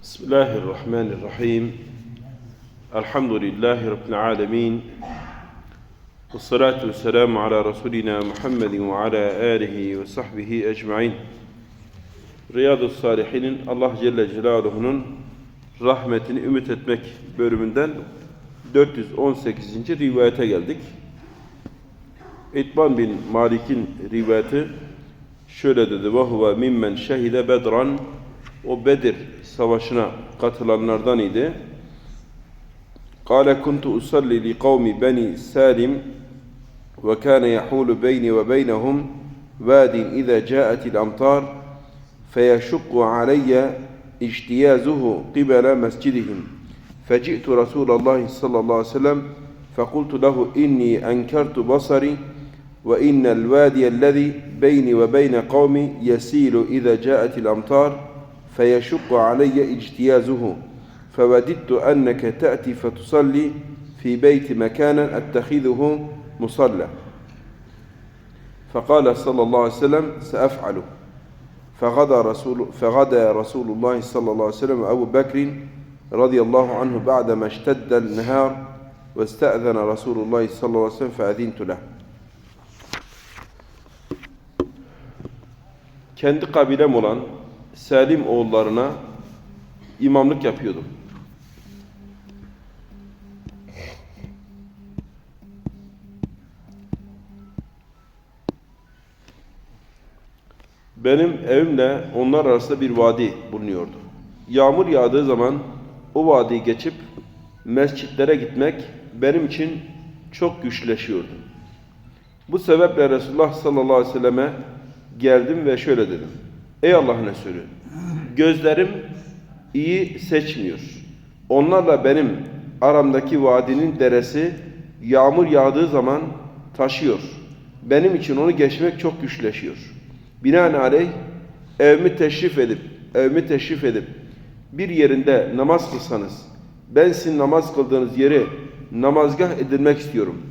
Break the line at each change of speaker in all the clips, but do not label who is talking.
بسم الله الرحمن الرحيم الحمد لله رب العالمين والصلاة والسلام على رسولنا محمد وعلى آله وصحبه أجمعين Riyadu Salihin'in Allah Celle Celaluhu'nun rahmetini ümit etmek bölümünden 418. rivayete geldik. İtban bin Malik'in rivayeti şöyle dedi. وَهُوَ مِمَّنْ شَهِدَ bedran O Bedir savaşına katılanlardan idi. قال كنت أصلي لقوم بني سالم وكان يحول بيني وبينهم واد إذا جاءت الأمطار فيشق علي اجتيازه قبل مسجدهم فجئت رسول الله صلى الله عليه وسلم فقلت له إني أنكرت بصري وإن الوادي الذي بيني وبين قومي يسيل إذا جاءت الأمطار فيشق علي اجتيازه فوددت أنك تأتي فتصلي في بيت مكانا أتخذه مصلى. فقال صلى الله عليه وسلم سأفعله فغدا رسول فغدا رسول الله صلى الله عليه وسلم أبو بكر رضي الله عنه بعدما اشتد النهار واستأذن رسول الله صلى الله عليه وسلم فأذنت له. Kendi kabilem olan Selim oğullarına imamlık yapıyordum. Benim evimle onlar arasında bir vadi bulunuyordu. Yağmur yağdığı zaman o vadiyi geçip mescitlere gitmek benim için çok güçleşiyordu. Bu sebeple Resulullah sallallahu aleyhi ve selleme geldim ve şöyle dedim. Ey Allah'ın Resulü, gözlerim iyi seçmiyor. Onlarla benim aramdaki vadinin deresi yağmur yağdığı zaman taşıyor. Benim için onu geçmek çok güçleşiyor. Binaenaleyh evimi teşrif edip, evimi teşrif edip bir yerinde namaz kılsanız, ben sizin namaz kıldığınız yeri namazgah edilmek istiyorum.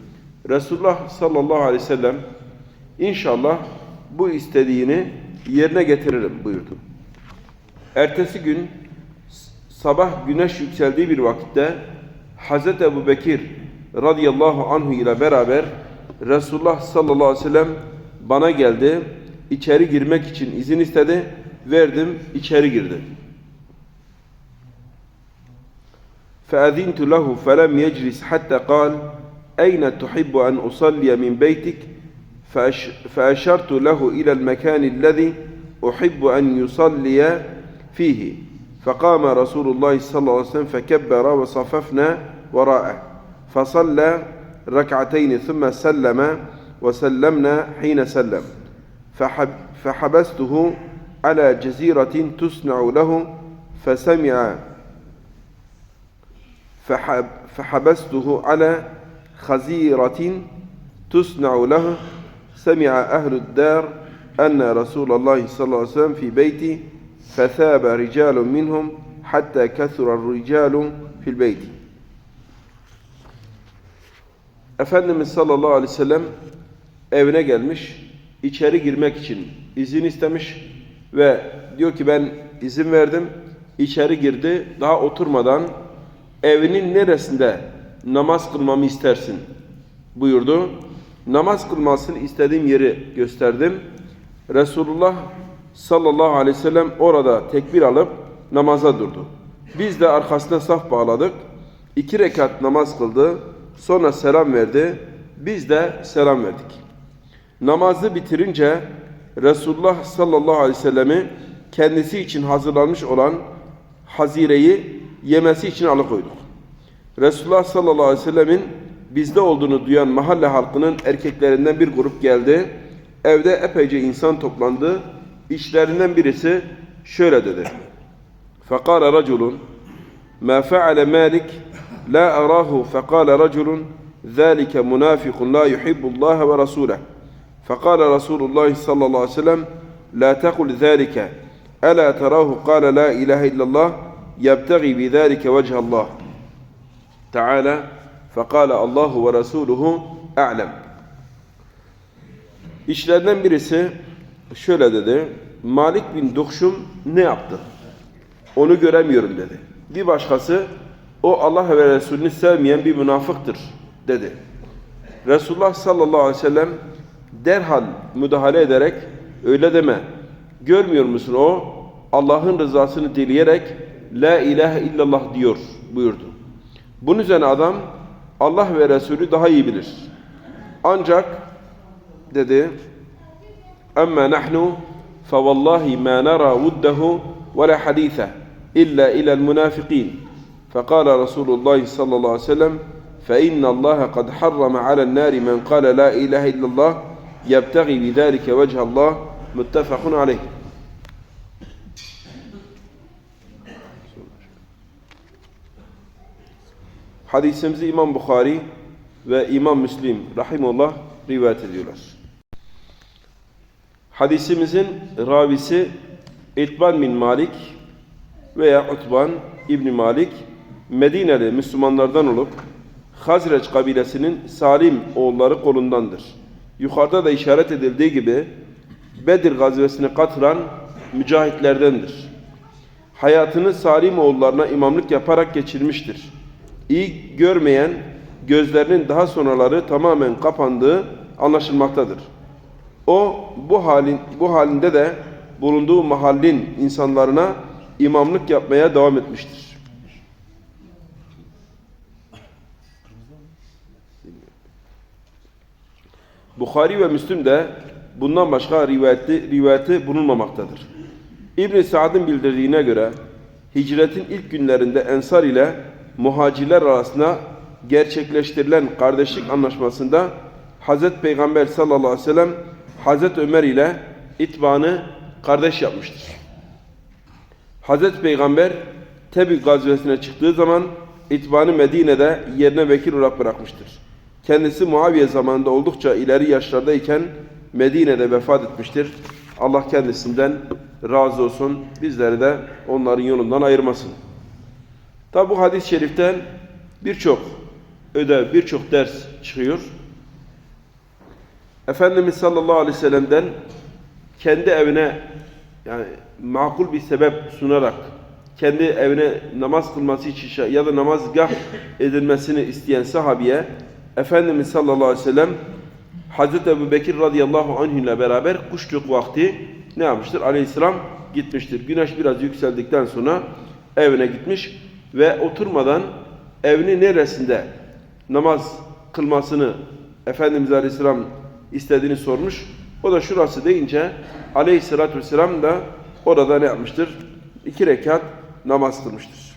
Resulullah sallallahu aleyhi ve sellem inşallah bu istediğini yerine getiririm buyurdu. Ertesi gün sabah güneş yükseldiği bir vakitte Hazreti Ebu Bekir radıyallahu anhu ile beraber Resulullah sallallahu aleyhi ve sellem bana geldi. içeri girmek için izin istedi. Verdim, içeri girdi. فأذنت له فلم يجلس حتى قال أين تحب أن أصلي من بيتك فأش فأشرت له إلى المكان الذي أحب أن يصلي فيه. فقام رسول الله صلى الله عليه وسلم فكبر وصففنا وراءه. فصلى ركعتين ثم سلم وسلمنا حين سلم. فحب فحبسته على جزيرة تصنع له فسمع. فحب فحبسته على خزيرة تصنع له سمع أهل الدار أن رسول الله صلى الله عليه وسلم في بيتي فثاب رجال منهم حتى كثر الرجال في البيت Efendimiz sallallahu aleyhi ve sellem evine gelmiş, içeri girmek için izin istemiş ve diyor ki ben izin verdim, içeri girdi, daha oturmadan evinin neresinde namaz kılmamı istersin buyurdu. Namaz kılmasını istediğim yeri gösterdim. Resulullah sallallahu aleyhi ve sellem orada tekbir alıp namaza durdu. Biz de arkasına saf bağladık. İki rekat namaz kıldı. Sonra selam verdi. Biz de selam verdik. Namazı bitirince Resulullah sallallahu aleyhi ve sellemi kendisi için hazırlanmış olan hazireyi yemesi için alıkoyduk. Resulullah sallallahu aleyhi ve sellemin bizde olduğunu duyan mahalle halkının erkeklerinden bir grup geldi. Evde epeyce insan toplandı. İşlerinden birisi şöyle dedi. فَقَالَ رَجُلٌ مَا فَعَلَ مَالِكْ لَا أَرَاهُ فَقَالَ رَجُلٌ ذَلِكَ مُنَافِقٌ لَا يُحِبُّ اللّٰهَ وَرَسُولَهُ فقال رسول الله صلى الله عليه وسلم لا تقل ذلك ألا تراه قال لا إله إلا الله يبتغي بذلك وجه الله Fekale Allahu ve Resuluhu a'lem. İşlerden birisi şöyle dedi. Malik bin Dukşum ne yaptı? Onu göremiyorum dedi. Bir başkası o Allah ve Resulünü sevmeyen bir münafıktır dedi. Resulullah sallallahu aleyhi ve sellem derhal müdahale ederek öyle deme. Görmüyor musun o Allah'ın rızasını dileyerek la ilahe illallah diyor buyurdu. Bunun üzerine adam Allah ve Resulü daha iyi bilir. Ancak dedi Amma nahnu فوالله ما نرى وده ولا حديثه إلا إلى المنافقين فقال رسول الله صلى الله عليه وسلم فإن الله قد حرم على النار من قال لا إله إلا الله يبتغي بذلك وجه الله متفق عليه Hadisimizi İmam Bukhari ve İmam Müslim rahimullah rivayet ediyorlar. Hadisimizin ravisi İtban bin Malik veya Utban İbni Malik Medineli Müslümanlardan olup Hazreç kabilesinin Salim oğulları kolundandır. Yukarıda da işaret edildiği gibi Bedir gazvesine katılan mücahitlerdendir. Hayatını Salim oğullarına imamlık yaparak geçirmiştir. İyi görmeyen gözlerinin daha sonraları tamamen kapandığı anlaşılmaktadır. O bu halin bu halinde de bulunduğu mahallin insanlarına imamlık yapmaya devam etmiştir. Bukhari ve Müslim de bundan başka rivayeti, rivayeti bulunmamaktadır. İbn Sa'd'ın bildirdiğine göre hicretin ilk günlerinde Ensar ile muhacirler arasında gerçekleştirilen kardeşlik anlaşmasında Hazreti Peygamber sallallahu aleyhi ve sellem Hazreti Ömer ile İtban'ı kardeş yapmıştır. Hazreti Peygamber Tebük gazvesine çıktığı zaman İtban'ı Medine'de yerine vekil olarak bırakmıştır. Kendisi Muaviye zamanında oldukça ileri yaşlardayken Medine'de vefat etmiştir. Allah kendisinden razı olsun. Bizleri de onların yolundan ayırmasın. Tabi bu hadis-i şeriften birçok ödev, birçok ders çıkıyor. Efendimiz sallallahu aleyhi ve sellem'den kendi evine yani makul bir sebep sunarak kendi evine namaz kılması için ya da namazgah edilmesini isteyen sahabiye Efendimiz sallallahu aleyhi ve sellem Hazreti Ebu Bekir radıyallahu anh ile beraber kuşluk vakti ne yapmıştır? Aleyhisselam gitmiştir. Güneş biraz yükseldikten sonra evine gitmiş ve oturmadan evinin neresinde namaz kılmasını Efendimiz Aleyhisselam istediğini sormuş. O da şurası deyince Aleyhisselatü Vesselam da orada ne yapmıştır? İki rekat namaz kılmıştır.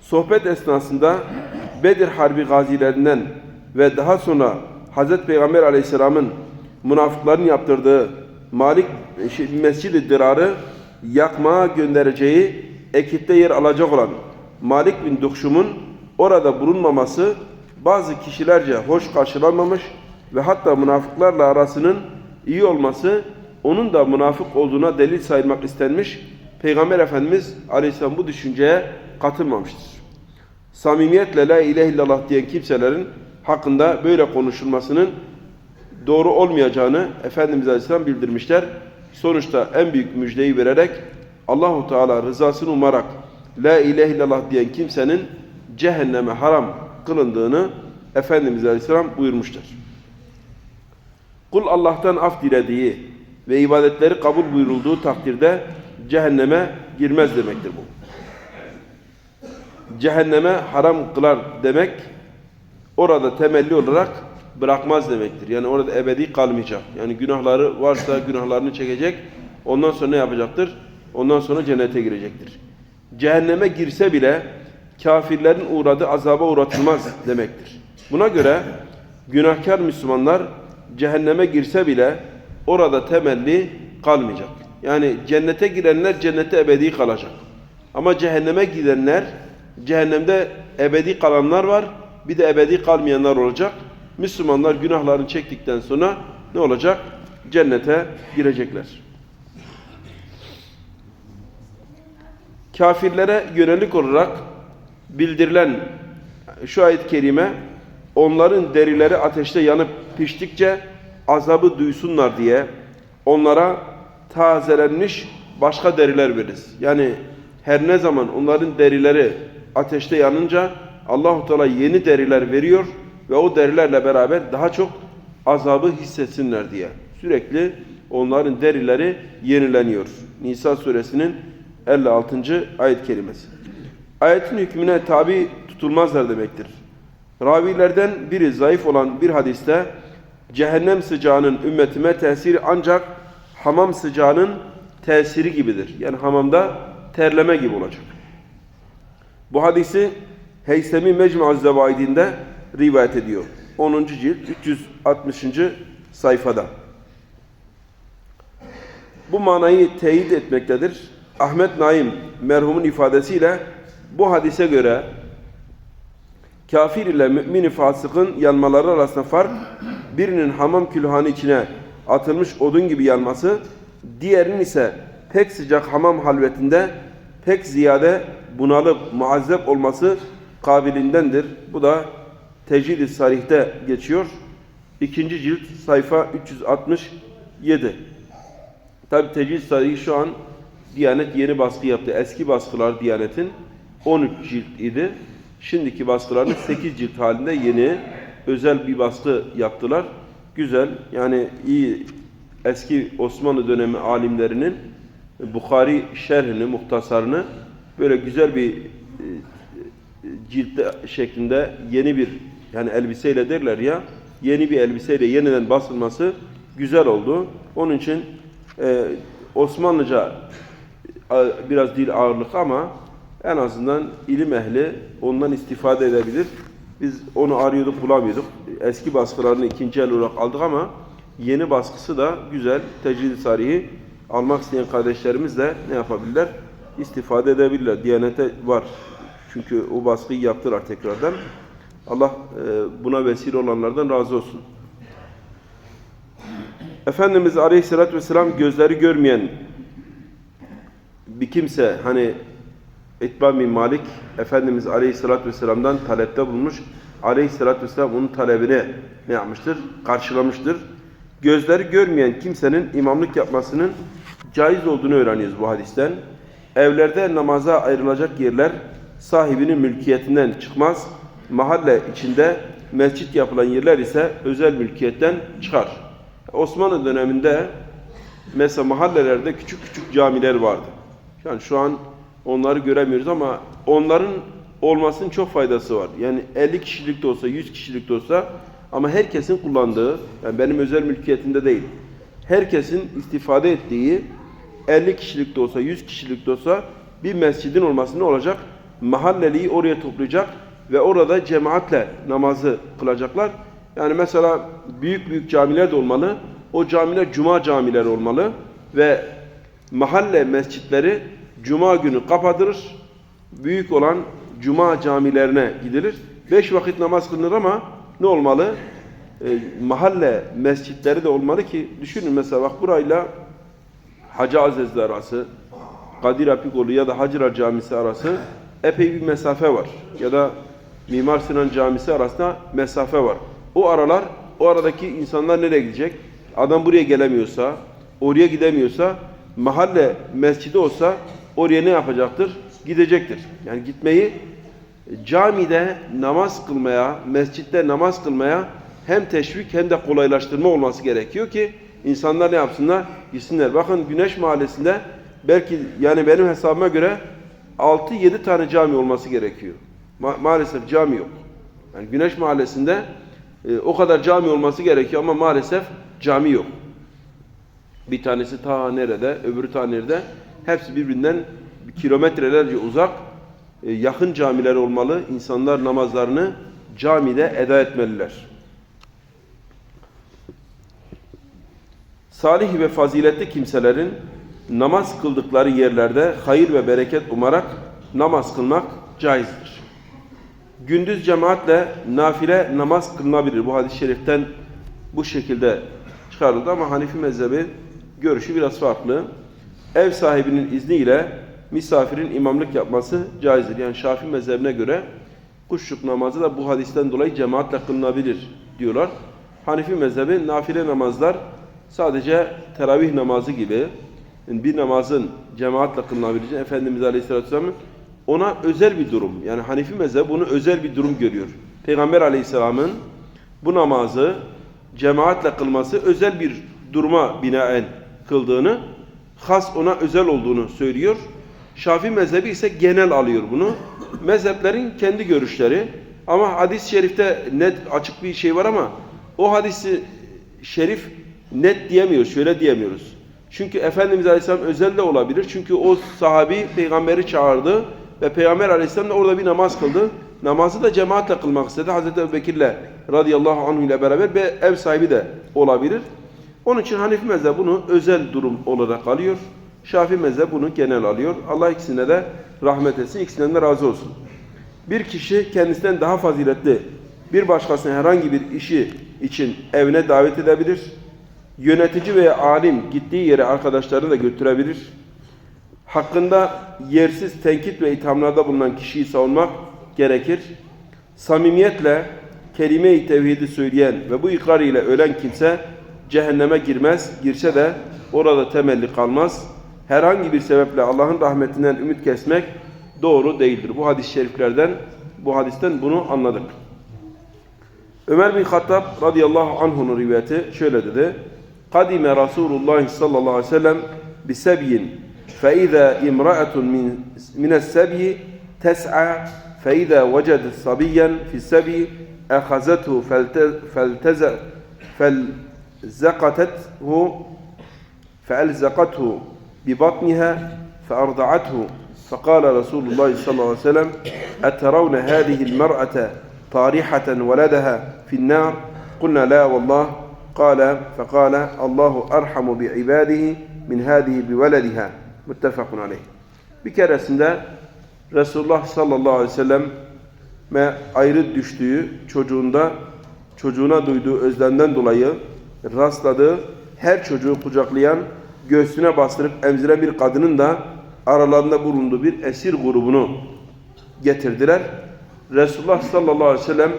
Sohbet esnasında Bedir Harbi gazilerinden ve daha sonra Hazreti Peygamber Aleyhisselam'ın münafıkların yaptırdığı Malik Mescid-i Dirar'ı yakmaya göndereceği ekipte yer alacak olan Malik bin Dukşum'un orada bulunmaması bazı kişilerce hoş karşılanmamış ve hatta münafıklarla arasının iyi olması onun da münafık olduğuna delil sayılmak istenmiş. Peygamber Efendimiz Aleyhisselam bu düşünceye katılmamıştır. Samimiyetle la ilahe illallah diyen kimselerin hakkında böyle konuşulmasının doğru olmayacağını Efendimiz Aleyhisselam bildirmişler. Sonuçta en büyük müjdeyi vererek Allahu Teala rızasını umarak la ilahe illallah diyen kimsenin cehenneme haram kılındığını Efendimiz Aleyhisselam buyurmuştur. Kul Allah'tan af dilediği ve ibadetleri kabul buyurulduğu takdirde cehenneme girmez demektir bu. Cehenneme haram kılar demek orada temelli olarak bırakmaz demektir. Yani orada ebedi kalmayacak. Yani günahları varsa günahlarını çekecek. Ondan sonra ne yapacaktır? Ondan sonra cennete girecektir. Cehenneme girse bile kafirlerin uğradığı azaba uğratılmaz demektir. Buna göre günahkar Müslümanlar cehenneme girse bile orada temelli kalmayacak. Yani cennete girenler cennete ebedi kalacak. Ama cehenneme gidenler cehennemde ebedi kalanlar var. Bir de ebedi kalmayanlar olacak. Müslümanlar günahlarını çektikten sonra ne olacak? Cennete girecekler. Kafirlere yönelik olarak bildirilen şu ayet-i kerime onların derileri ateşte yanıp piştikçe azabı duysunlar diye onlara tazelenmiş başka deriler veririz. Yani her ne zaman onların derileri ateşte yanınca Allahu Teala yeni deriler veriyor ve o derilerle beraber daha çok azabı hissetsinler diye. Sürekli onların derileri yenileniyor. Nisa suresinin 56. ayet kelimesi. Ayetin hükmüne tabi tutulmazlar demektir. Ravilerden biri zayıf olan bir hadiste cehennem sıcağının ümmetime tesiri ancak hamam sıcağının tesiri gibidir. Yani hamamda terleme gibi olacak. Bu hadisi Heysemi Mecmu'z Zevaidinde rivayet ediyor. 10. cilt 360. sayfada. Bu manayı teyit etmektedir. Ahmet Naim merhumun ifadesiyle bu hadise göre kafir ile mümin fasıkın yanmaları arasında fark birinin hamam külhanı içine atılmış odun gibi yanması, diğerinin ise pek sıcak hamam halvetinde pek ziyade bunalıp muazzep olması kabilindendir. Bu da Tecrid-i Sarih'te geçiyor. İkinci cilt sayfa 367. Tabi Tecrid-i Sarih şu an Diyanet yeni baskı yaptı. Eski baskılar Diyanet'in 13 cilt idi. Şimdiki baskılarını 8 cilt halinde yeni özel bir baskı yaptılar. Güzel yani iyi eski Osmanlı dönemi alimlerinin Bukhari şerhini, muhtasarını böyle güzel bir e, cilt şeklinde yeni bir yani elbiseyle derler ya yeni bir elbiseyle yeniden basılması güzel oldu. Onun için e, Osmanlıca e, biraz dil ağırlık ama en azından ilim ehli ondan istifade edebilir. Biz onu arıyorduk bulamıyorduk. Eski baskılarını ikinci el olarak aldık ama yeni baskısı da güzel. Tecrid-i Sarih'i almak isteyen kardeşlerimiz de ne yapabilirler? İstifade edebilirler. Diyanete var. Çünkü o baskıyı yaptılar tekrardan. Allah e, buna vesile olanlardan razı olsun. Efendimiz Aleyhisselatü Vesselam gözleri görmeyen bir kimse hani İtban bin Malik Efendimiz Aleyhisselatü Vesselam'dan talepte bulmuş. Aleyhisselatü Vesselam onun talebini ne yapmıştır? Karşılamıştır. Gözleri görmeyen kimsenin imamlık yapmasının caiz olduğunu öğreniyoruz bu hadisten. Evlerde namaza ayrılacak yerler sahibinin mülkiyetinden çıkmaz. Mahalle içinde mescit yapılan yerler ise özel mülkiyetten çıkar. Osmanlı döneminde mesela mahallelerde küçük küçük camiler vardı. Yani şu an onları göremiyoruz ama onların olmasının çok faydası var. Yani 50 kişilik de olsa, 100 kişilik de olsa ama herkesin kullandığı, yani benim özel mülkiyetimde değil, herkesin istifade ettiği 50 kişilik de olsa, 100 kişilik de olsa bir mescidin olması ne olacak? Mahalleliyi oraya toplayacak ve orada cemaatle namazı kılacaklar. Yani mesela büyük büyük camiler de olmalı. O camiler cuma camileri olmalı ve mahalle mescitleri cuma günü kapatılır. Büyük olan cuma camilerine gidilir. Beş vakit namaz kılınır ama ne olmalı? E, mahalle mescitleri de olmalı ki düşünün mesela bak burayla Hacı Azizli arası, Kadir Apikoğlu ya da Hacılar Camisi arası epey bir mesafe var. Ya da Mimar Sinan Camisi arasında mesafe var. O aralar, o aradaki insanlar nereye gidecek? Adam buraya gelemiyorsa, oraya gidemiyorsa, mahalle mescidi olsa oraya ne yapacaktır? Gidecektir. Yani gitmeyi camide namaz kılmaya, mescitte namaz kılmaya hem teşvik hem de kolaylaştırma olması gerekiyor ki insanlar ne yapsınlar? Gitsinler. Bakın Güneş Mahallesi'nde belki yani benim hesabıma göre 6-7 tane cami olması gerekiyor. Ma maalesef cami yok. Yani Güneş Mahallesi'nde e, o kadar cami olması gerekiyor ama maalesef cami yok. Bir tanesi ta nerede, öbürü ta nerede. Hepsi birbirinden kilometrelerce uzak, e, yakın camiler olmalı. İnsanlar namazlarını camide eda etmeliler. Salih ve faziletli kimselerin namaz kıldıkları yerlerde hayır ve bereket umarak namaz kılmak caizdir. Gündüz cemaatle nafile namaz kılınabilir. Bu hadis-i şeriften bu şekilde çıkarıldı ama Hanifi mezhebi görüşü biraz farklı. Ev sahibinin izniyle misafirin imamlık yapması caizdir. Yani Şafii mezhebine göre kuşluk namazı da bu hadisten dolayı cemaatle kılınabilir diyorlar. Hanifi mezhebi nafile namazlar sadece teravih namazı gibi yani bir namazın cemaatle kılınabileceği Efendimiz Aleyhisselatü Vesselam'ın ona özel bir durum. Yani Hanefi mezhebi bunu özel bir durum görüyor. Peygamber Aleyhisselam'ın bu namazı cemaatle kılması özel bir duruma binaen kıldığını, has ona özel olduğunu söylüyor. Şafii mezhebi ise genel alıyor bunu. Mezheplerin kendi görüşleri ama hadis-i şerifte net açık bir şey var ama o hadisi şerif net diyemiyoruz, şöyle diyemiyoruz. Çünkü Efendimiz Aleyhisselam özel de olabilir. Çünkü o sahabi peygamberi çağırdı ve Peygamber Aleyhisselam da orada bir namaz kıldı. Namazı da cemaatle kılmak istedi. Hazreti Ebu Bekir'le radıyallahu anh ile beraber ve ev sahibi de olabilir. Onun için Hanifi mezhep bunu özel durum olarak alıyor. Şafii mezhep bunu genel alıyor. Allah ikisine de rahmet etsin, ikisinden de razı olsun. Bir kişi kendisinden daha faziletli bir başkasını herhangi bir işi için evine davet edebilir. Yönetici veya alim gittiği yere arkadaşlarını da götürebilir. Hakkında yersiz tenkit ve ithamlarda bulunan kişiyi savunmak gerekir. Samimiyetle kelime-i tevhidi söyleyen ve bu ikrar ile ölen kimse cehenneme girmez, girse de orada temelli kalmaz. Herhangi bir sebeple Allah'ın rahmetinden ümit kesmek doğru değildir. Bu hadis-i şeriflerden, bu hadisten bunu anladık. Ömer bin Hattab radıyallahu anh'un rivayeti şöyle dedi. Kadime Resulullah sallallahu aleyhi ve sellem bisebyin فإذا امرأة من من السبي تسعى فإذا وجدت صبيا في السبي أخذته فالتز فالزقتته فألزقته ببطنها فأرضعته فقال رسول الله صلى الله عليه وسلم أترون هذه المرأة طارحة ولدها في النار قلنا لا والله قال فقال الله أرحم بعباده من هذه بولدها muttefakun aleyh. Bir keresinde Resulullah sallallahu aleyhi ve sellem ve ayrı düştüğü çocuğunda çocuğuna duyduğu özlemden dolayı rastladığı her çocuğu kucaklayan, göğsüne bastırıp emziren bir kadının da aralarında bulunduğu bir esir grubunu getirdiler. Resulullah sallallahu aleyhi ve sellem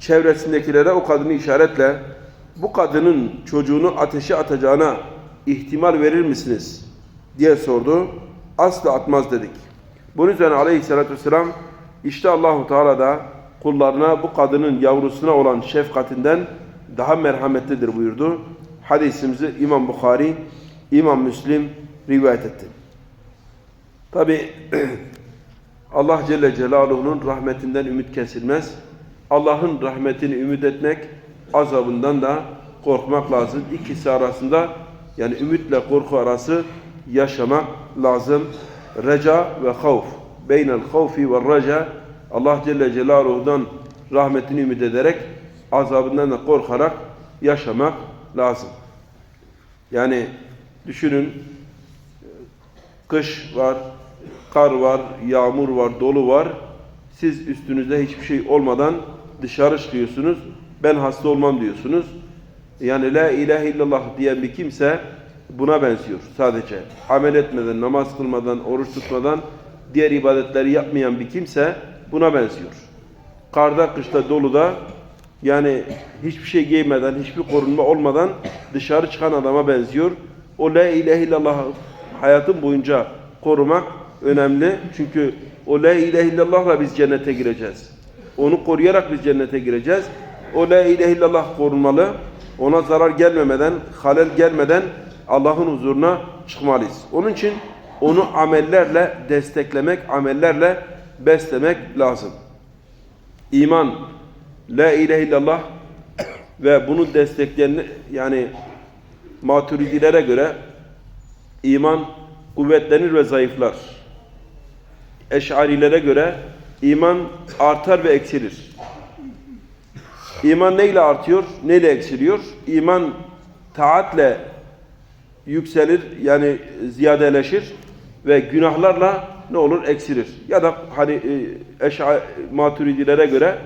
çevresindekilere o kadını işaretle bu kadının çocuğunu ateşe atacağına ihtimal verir misiniz? diye sordu. Asla atmaz dedik. Bunun üzerine aleyhissalatü vesselam işte Allahu Teala da kullarına bu kadının yavrusuna olan şefkatinden daha merhametlidir buyurdu. Hadisimizi İmam Bukhari, İmam Müslim rivayet etti. Tabi Allah Celle Celaluhu'nun rahmetinden ümit kesilmez. Allah'ın rahmetini ümit etmek, azabından da korkmak lazım. İkisi arasında yani ümitle korku arası yaşamak lazım. Reca ve havf. Beynel havfi ve reca. Allah Celle Celaluhu'dan rahmetini ümit ederek azabından da korkarak yaşamak lazım. Yani düşünün kış var, kar var, yağmur var, dolu var. Siz üstünüzde hiçbir şey olmadan dışarı çıkıyorsunuz. Ben hasta olmam diyorsunuz. Yani la ilahe illallah diyen bir kimse buna benziyor sadece. Amel etmeden, namaz kılmadan, oruç tutmadan, diğer ibadetleri yapmayan bir kimse buna benziyor. Karda, kışta, doluda yani hiçbir şey giymeden, hiçbir korunma olmadan dışarı çıkan adama benziyor. O la ilahe illallah hayatın boyunca korumak önemli. Çünkü o la ilahe illallahla biz cennete gireceğiz. Onu koruyarak biz cennete gireceğiz. O la ilahe illallah korunmalı. Ona zarar gelmemeden, halel gelmeden Allah'ın huzuruna çıkmalıyız. Onun için onu amellerle desteklemek, amellerle beslemek lazım. İman, la ilahe illallah ve bunu destekleyen yani maturidilere göre iman kuvvetlenir ve zayıflar. Eş'arilere göre iman artar ve eksilir. İman neyle artıyor, neyle eksiliyor? İman taatle yükselir yani ziyadeleşir ve günahlarla ne olur eksilir. Ya da hani e, eşa maturidilere göre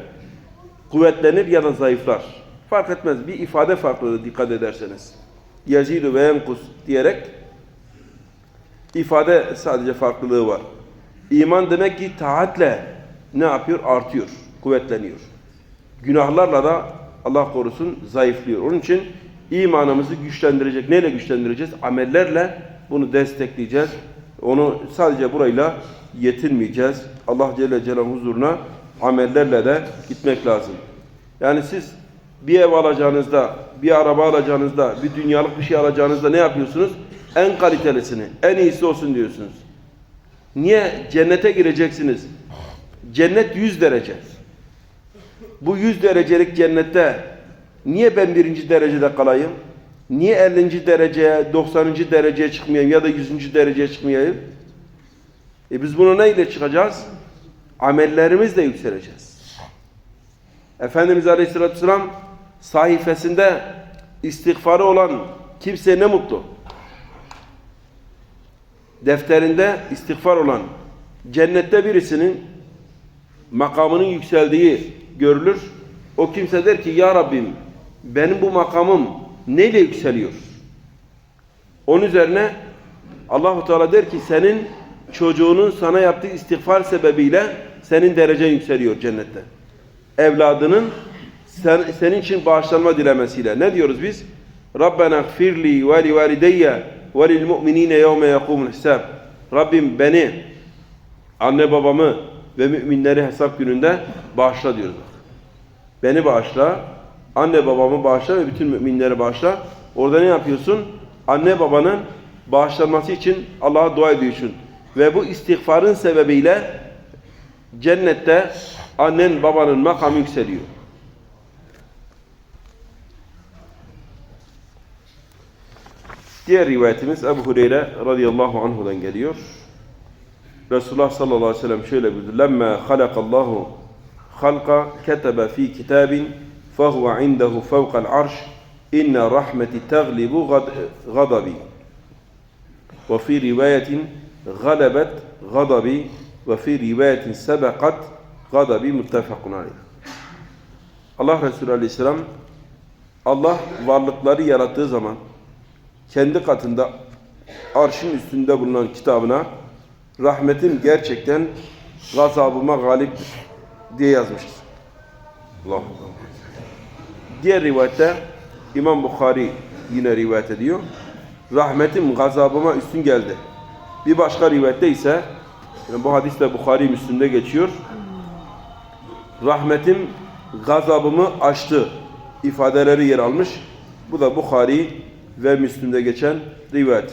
kuvvetlenir ya da zayıflar. Fark etmez. Bir ifade farklılığı dikkat ederseniz. Yazidu ve yenkus diyerek ifade sadece farklılığı var. İman demek ki taatle ne yapıyor? Artıyor, kuvvetleniyor. Günahlarla da Allah korusun zayıflıyor. Onun için imanımızı güçlendirecek. Neyle güçlendireceğiz? Amellerle bunu destekleyeceğiz. Onu sadece burayla yetinmeyeceğiz. Allah Celle Celaluhu huzuruna amellerle de gitmek lazım. Yani siz bir ev alacağınızda, bir araba alacağınızda, bir dünyalık bir şey alacağınızda ne yapıyorsunuz? En kalitelisini, en iyisi olsun diyorsunuz. Niye? Cennete gireceksiniz. Cennet 100 derece. Bu 100 derecelik cennette niye ben birinci derecede kalayım? Niye 50. dereceye, 90. dereceye çıkmayayım ya da 100. dereceye çıkmayayım? E biz bunu neyle çıkacağız? Amellerimizle yükseleceğiz. Efendimiz Aleyhisselatü Vesselam sayfasında istiğfarı olan kimseye ne mutlu. Defterinde istiğfar olan cennette birisinin makamının yükseldiği görülür. O kimse der ki ya Rabbim benim bu makamım neyle yükseliyor? Onun üzerine Allahu Teala der ki senin çocuğunun sana yaptığı istiğfar sebebiyle senin derecen yükseliyor cennette. Evladının sen, senin için bağışlanma dilemesiyle. Ne diyoruz biz? Rabbena gfirli ve li valideyye ve lil mu'minine yevme. Rabbim beni, anne babamı ve müminleri hesap gününde bağışla diyoruz. Beni bağışla, anne babamı bağışla ve bütün müminleri bağışla. Orada ne yapıyorsun? Anne babanın bağışlanması için Allah'a dua ediyorsun. Ve bu istiğfarın sebebiyle cennette annen babanın makamı yükseliyor. Diğer rivayetimiz Ebu Hureyre radıyallahu anhudan geliyor. Resulullah sallallahu aleyhi ve sellem şöyle buyurdu. Lemma halakallahu halqa ketebe fi kitabin fehuve indehu fevkal arş inne rahmeti teglibu gadabi ve fi rivayetin galebet gadabi ve fi rivayetin sebekat gadabi muttefakun aleyh. Allah Resulü aleyhisselam Allah varlıkları yarattığı zaman kendi katında arşın üstünde bulunan kitabına rahmetim gerçekten gazabıma galiptir diye yazmıştır. Allah Diğer rivayette İmam Bukhari yine rivayet ediyor. Rahmetim gazabıma üstün geldi. Bir başka rivayette ise yani bu hadis de Bukhari Müslim'de geçiyor. Rahmetim gazabımı aştı ifadeleri yer almış. Bu da Bukhari ve Müslim'de geçen rivayet.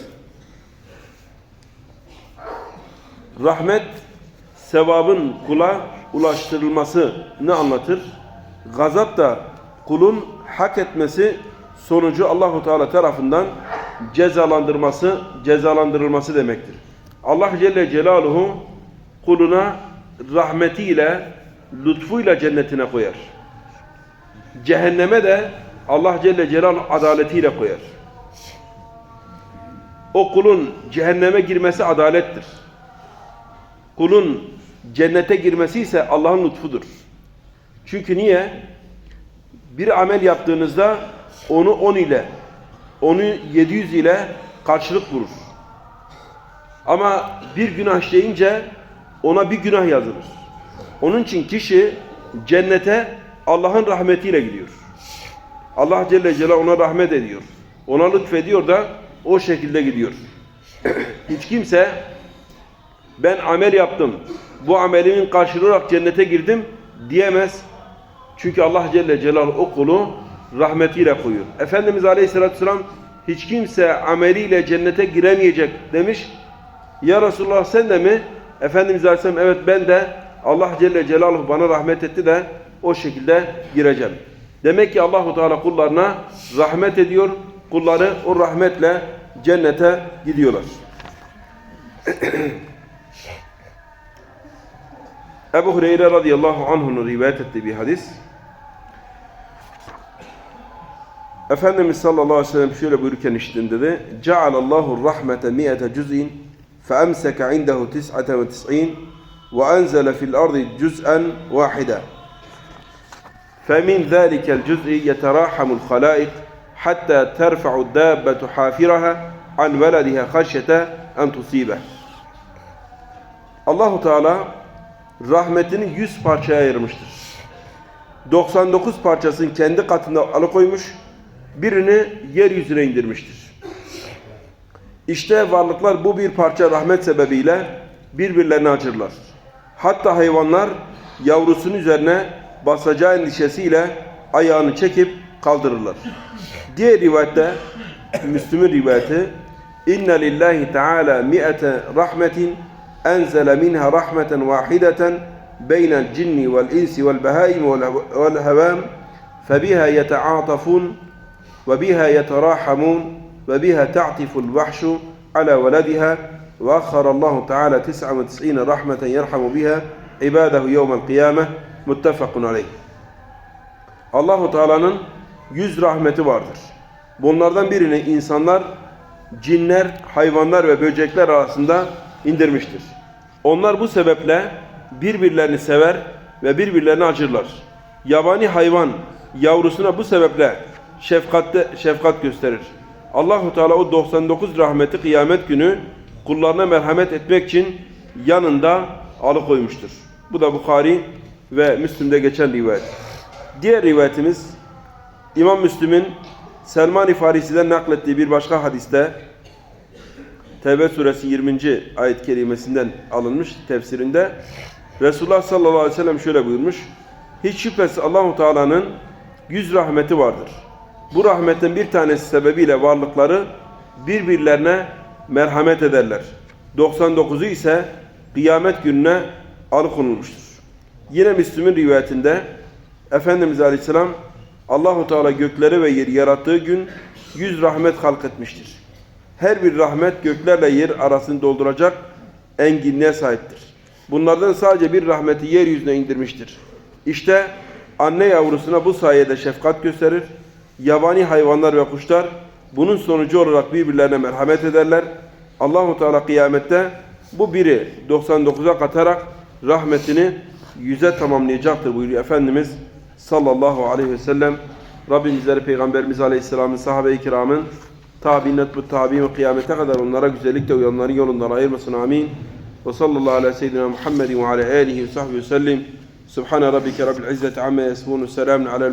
Rahmet sevabın kula ulaştırılması ne anlatır? Gazap da kulun hak etmesi sonucu Allahu Teala tarafından cezalandırması, cezalandırılması demektir. Allah Celle Celaluhu kuluna rahmetiyle, lütfuyla cennetine koyar. Cehenneme de Allah Celle Celaluhu adaletiyle koyar. O kulun cehenneme girmesi adalettir. Kulun cennete girmesi ise Allah'ın lütfudur. Çünkü niye? Bir amel yaptığınızda onu 10 ile, onu 700 ile karşılık bulur. Ama bir günah işleyince ona bir günah yazılır. Onun için kişi cennete Allah'ın rahmetiyle gidiyor. Allah Celle Celaluhu ona rahmet ediyor. Ona lütfediyor da o şekilde gidiyor. Hiç kimse ben amel yaptım, bu amelimin karşılığı olarak cennete girdim diyemez. Çünkü Allah Celle Celaluhu o kulu rahmetiyle koyuyor. Efendimiz Aleyhisselatü Vesselam hiç kimse ameliyle cennete giremeyecek demiş. Ya Resulullah sen de mi? Efendimiz Aleyhisselam evet ben de Allah Celle Celaluhu bana rahmet etti de o şekilde gireceğim. Demek ki Allahu Teala kullarına rahmet ediyor. Kulları o rahmetle cennete gidiyorlar. Ebu Hureyre radıyallahu anh'un rivayet ettiği bir hadis. Efendimiz sallallahu aleyhi ve sellem şöyle buyururken işittim dedi. Cealallahu rahmete mi'ete cüz'in feemseke indehu tis'ate ve tis'in ve enzele fil ardı cüz'en vahida. فمن ذلك الجزء يتراحم الخلائق حتى ترفع الدابة حافرها عن ولدها خشية أن تصيبه. Allahu Teala rahmetini 100 parçaya ayırmıştır. 99 parçasını kendi katında alıkoymuş, birini yeryüzüne indirmiştir. İşte varlıklar bu bir parça rahmet sebebiyle birbirlerine acırlar. Hatta hayvanlar yavrusunun üzerine basacağı endişesiyle ayağını çekip kaldırırlar. Diğer rivayette Müslüm'ün rivayeti İnne lillahi teala mi'ete rahmetin enzele minha rahmeten vahideten beynel cinni vel insi vel behaim vel hevam febiha yete'atafun ve biha yeterahamun ve biha ta'tiful vahşu ala velediha ve akharallahu teala 99 rahmeten yerhamu biha ibadahu yevmel kıyameh muttefakun aleyh. Allahu Teala'nın yüz rahmeti vardır. Bunlardan birini insanlar, cinler, hayvanlar ve böcekler arasında indirmiştir. Onlar bu sebeple birbirlerini sever ve birbirlerine acırlar. Yabani hayvan yavrusuna bu sebeple şefkatte şefkat gösterir. Allahu Teala o 99 rahmeti kıyamet günü kullarına merhamet etmek için yanında alıkoymuştur. Bu da Bukhari ve Müslim'de geçen rivayet. Diğer rivayetimiz İmam Müslim'in Selman-ı Farisi'den naklettiği bir başka hadiste Tevbe suresi 20. ayet kerimesinden alınmış tefsirinde Resulullah sallallahu aleyhi ve sellem şöyle buyurmuş. Hiç şüphesiz Allahu Teala'nın yüz rahmeti vardır. Bu rahmetin bir tanesi sebebiyle varlıkları birbirlerine merhamet ederler. 99'u ise kıyamet gününe alıkonulmuştur. Yine Müslüm'ün rivayetinde Efendimiz Aleyhisselam Allahu Teala gökleri ve yeri yarattığı gün yüz rahmet halk etmiştir. Her bir rahmet göklerle yer arasını dolduracak enginliğe sahiptir. Bunlardan sadece bir rahmeti yeryüzüne indirmiştir. İşte anne yavrusuna bu sayede şefkat gösterir. Yabani hayvanlar ve kuşlar bunun sonucu olarak birbirlerine merhamet ederler. Allahu Teala kıyamette bu biri 99'a katarak rahmetini yüze tamamlayacaktır buyuruyor Efendimiz sallallahu aleyhi ve sellem. Rabbim bizleri Peygamberimiz aleyhisselamın sahabe-i kiramın tabi'in bu tabi'in ve kıyamete kadar onlara güzellikle uyanların yolundan ayırmasın amin. Ve sallallahu ala seyyidina Muhammedin ve ala alihi ve sahbihi ve sellim. Subhane rabbike rabbil izzeti amme yasifun ve selamun alel